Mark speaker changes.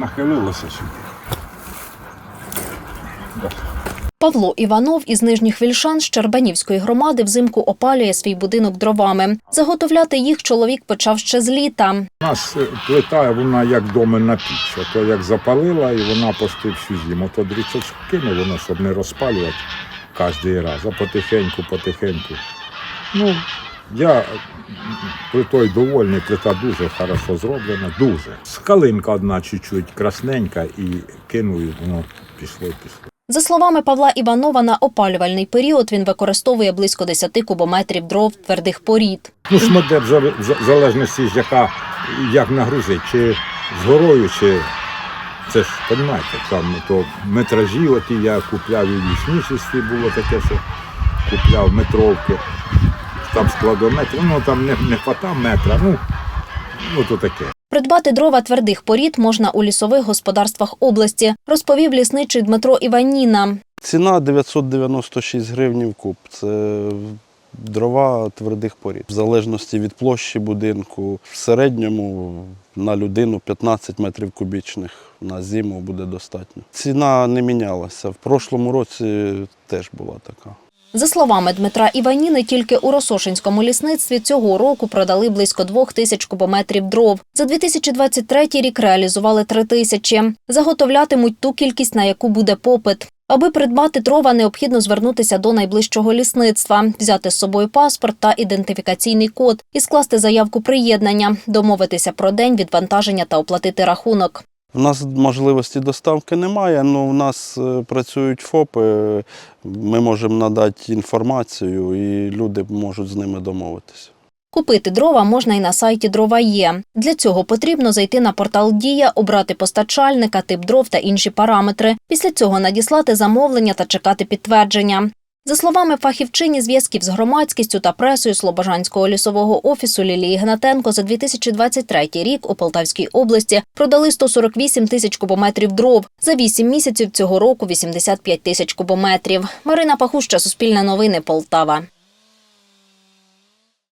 Speaker 1: нахилилося сюди.
Speaker 2: Павло Іванов із нижніх вільшан з Щербанівської громади взимку опалює свій будинок дровами. Заготовляти їх чоловік почав ще з літа.
Speaker 1: У нас е, плита, вона як доменна піч. Ото як запалила, і вона пошти всю зиму. То дрічечку кине, воно, щоб не розпалювати кожен раз, а потихеньку, потихеньку. Ну, я м, плитою довольний, плита дуже хорошо зроблена, дуже. Скалинка одна чуть-чуть красненька і кинув, і воно пішло, пішло.
Speaker 2: За словами Павла Іванова, на опалювальний період він використовує близько 10 кубометрів дров твердих порід.
Speaker 1: Ну, смотри, в залежності, яка, як нагрузить, чи з горою, чи це ж, розумієте, там то метражі, от і я купляв і в було таке, що купляв метровки, там складометр, ну там не, не хватав метра, ну, ну то таке.
Speaker 2: Придбати дрова твердих порід можна у лісових господарствах області, розповів лісничий Дмитро Іваніна.
Speaker 3: Ціна 996 гривнів куб. Це дрова твердих порід. В залежності від площі будинку, в середньому на людину 15 метрів кубічних на зиму буде достатньо. Ціна не мінялася. В прошлому році теж була така.
Speaker 2: За словами Дмитра Іваніни, тільки у Росошинському лісництві цього року продали близько двох тисяч кубометрів дров. За 2023 рік реалізували три тисячі. Заготовлятимуть ту кількість, на яку буде попит. Аби придбати дрова, необхідно звернутися до найближчого лісництва, взяти з собою паспорт та ідентифікаційний код і скласти заявку приєднання, домовитися про день відвантаження та оплатити рахунок.
Speaker 3: У нас можливості доставки немає, але у нас е, працюють ФОПи, ми можемо надати інформацію і люди можуть з ними домовитися.
Speaker 2: Купити дрова можна і на сайті Дрова є. Для цього потрібно зайти на портал Дія, обрати постачальника, тип дров та інші параметри. Після цього надіслати замовлення та чекати підтвердження. За словами фахівчині зв'язків з громадськістю та пресою Слобожанського лісового офісу Лілії Гнатенко, за 2023 рік у Полтавській області продали 148 тисяч кубометрів дров. За 8 місяців цього року 85 тисяч кубометрів. Марина Пахуща, Суспільне новини, Полтава.